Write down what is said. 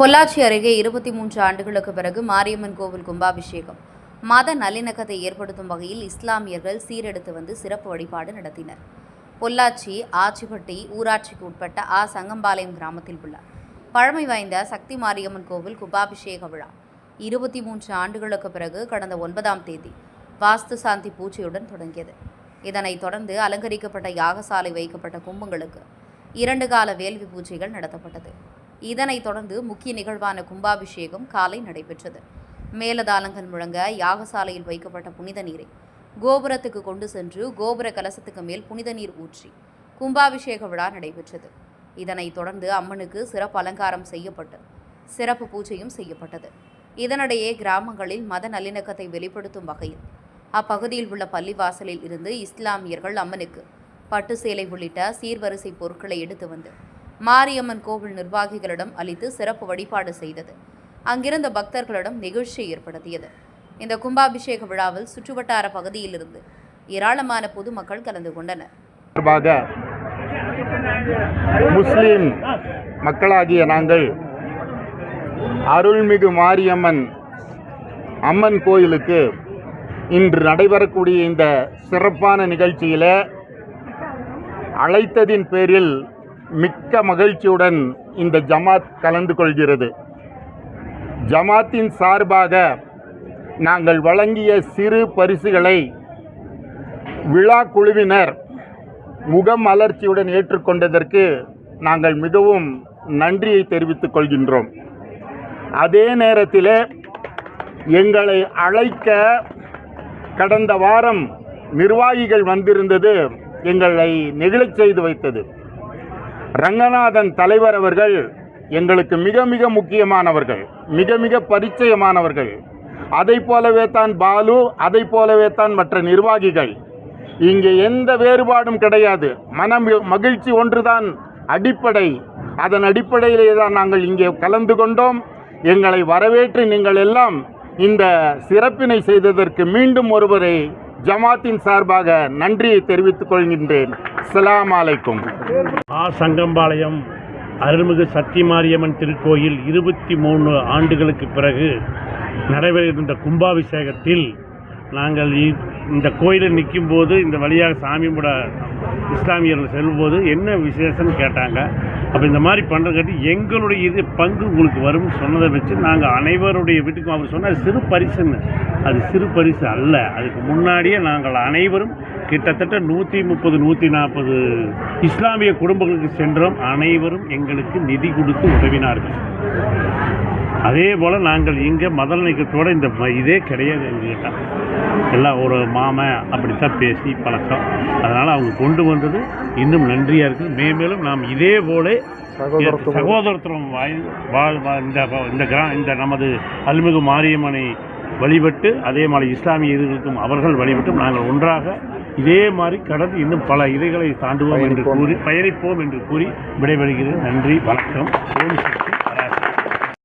பொள்ளாச்சி அருகே இருபத்தி மூன்று ஆண்டுகளுக்கு பிறகு மாரியம்மன் கோவில் கும்பாபிஷேகம். மத நல்லிணக்கத்தை ஏற்படுத்தும் வகையில் இஸ்லாமியர்கள் சீரெடுத்து வந்து சிறப்பு வழிபாடு நடத்தினர். பொள்ளாச்சி ஆச்சிப்பட்டி ஊராட்சிக்கு உட்பட்ட ஆ சங்கம்பாளையம் கிராமத்தில் உள்ள பழமை வாய்ந்த சக்தி மாரியம்மன் கோவில் கும்பாபிஷேக விழா. இருபத்தி மூன்று ஆண்டுகளுக்கு பிறகு கடந்த ஒன்பதாம் தேதி வாஸ்து சாந்தி பூஜையுடன் தொடங்கியது. இதனைத் தொடர்ந்து அலங்கரிக்கப்பட்ட யாகசாலை வைக்கப்பட்ட கும்பங்களுக்கு இரண்டு கால வேள்வி பூஜைகள் நடத்தப்பட்டது. இதனைத் தொடர்ந்து முக்கிய நிகழ்வான கும்பாபிஷேகம் காலை நடைபெற்றது. மேலதாளங்கள் முழங்க யாகசாலையில் வைக்கப்பட்ட புனித நீரை கோபுரத்துக்கு கொண்டு சென்று கோபுர கலசத்துக்கு மேல் புனித நீர் ஊற்றி கும்பாபிஷேக விழா நடைபெற்றது. இதனைத் தொடர்ந்து அம்மனுக்கு சிறப்பு அலங்காரம் செய்யப்பட்டு சிறப்பு பூஜையும் செய்யப்பட்டது. இதனிடையே கிராமங்களில் மத நல்லிணக்கத்தை வெளிப்படுத்தும் வகையில் அப்பகுதியில் உள்ள பள்ளிவாசலில் இருந்து இஸ்லாமியர்கள் அம்மனுக்கு பட்டு சேலை உள்ளிட்ட சீர்வரிசை பொருட்களை எடுத்து வந்து மாரியம்மன் கோவில் நிர்வாகிகளிடம் அளித்து சிறப்பு வழிபாடு செய்தது. அங்கிருந்த பக்தர்களிடம் நிகழ்ச்சி ஏற்படுத்தியது. இந்த கும்பாபிஷேக விழாவில் சுற்றுவட்டார பகுதியிலிருந்து ஏராளமான பொதுமக்கள் கலந்து கொண்டனர். சார்பாக முஸ்லீம் மக்களாகிய நாங்கள் அருள்மிகு மாரியம்மன் அம்மன் கோயிலுக்கு இன்று நடைபெறக்கூடிய இந்த சிறப்பான நிகழ்ச்சியில் அழைத்ததின் பேரில் மிக்க மகிழ்ச்சியுடன் இந்த ஜமாத் கலந்து கொள்கிறது. ஜமாத்தின் சார்பாக நாங்கள் வழங்கிய சிறு பரிசுகளை விழா குழுவினர் முகமலர்ச்சியுடன் ஏற்றுக்கொண்டதற்கு நாங்கள் மிகவும் நன்றியை தெரிவித்துக் கொள்கின்றோம். அதே நேரத்தில் எங்களை அழைக்க கடந்த வாரம் நிர்வாகிகள் வந்திருந்தது எங்களை நெகிழச் செய்து வைத்தது. ரங்கநாதன் தலைவர் அவர்கள் எங்களுக்கு மிக மிக முக்கியமானவர்கள் மிக மிக பரிச்சயமானவர்கள். அதை போலவே தான் பாலு அதை போலவே தான் மற்ற நிர்வாகிகள். இங்கே எந்த வேறுபாடும் கிடையாது. மனம் மகிழ்ச்சி ஒன்றுதான் அடிப்படை. அதன் அடிப்படையிலே தான் நாங்கள் இங்கே கலந்து கொண்டோம். எங்களை வரவேற்று நீங்கள் எல்லாம் இந்த சிறப்பினை செய்ததற்கு மீண்டும் ஒருவரை ஜமாத்தின் சார்பாக நன்றியை தெரிவித்துக் கொள்கின்றேன். சலாம் அலைக்கும். ஆ சங்கம்பாளையம் அருள்மிகு சத்தியமாரியம்மன் திருக்கோயில் இருபத்தி மூணு ஆண்டுகளுக்கு பிறகு நடைபெறுகின்ற கும்பாபிஷேகத்தில் நாங்கள் இ- இந்த கோயிலில் நிற்கும் போது இந்த வழியாக சாமி கூட இஸ்லாமியர்கள் செல்லும்போது என்ன விசேஷம்னு கேட்டாங்க. அப்போ இந்த மாதிரி பண்ணுறங்காட்டி எங்களுடைய இது பங்கு உங்களுக்கு வரும்னு சொன்னதை வச்சு நாங்கள் அனைவருடைய வீட்டுக்கும் அவர் சொன்னார் சிறு பரிசுன்னு. அது சிறு பரிசு அல்ல. அதுக்கு முன்னாடியே நாங்கள் அனைவரும் கிட்டத்தட்ட நூற்றி முப்பது நூற்றி நாற்பது இஸ்லாமிய குடும்பங்களுக்கு சென்றோம். அனைவரும் எங்களுக்கு நிதி கொடுத்து உதவினார்கள். அதே போல் நாங்கள் இங்கே மதல் நிகழ்ச்சியோட இந்த இதே கிடையாது எங்ககிட்ட எல்லாம் ஒரு மாமன் அப்படித்தான் பேசி பழக்கம். அதனால் அவங்க கொண்டு வந்தது இன்னும் நன்றியாக இருக்குது மேலும் நாம் இதே போல சகோதரத்துவம். வாய் வாழ் வா- இந்த இந்த கிரா இந்த நமது அல்மிகு மாரியம்மனை வழிபட்டு அதே மாதிரி இஸ்லாமிய இதுகளுக்கும் அவர்கள் வழிபட்டும் நாங்கள் ஒன்றாக இதே மாதிரி கடந்து இன்னும் பல இதைகளை தாண்டுவோம் என்று கூறி பயணிப்போம் என்று கூறி விடைபெறுகிறேன் நன்றி வணக்கம்.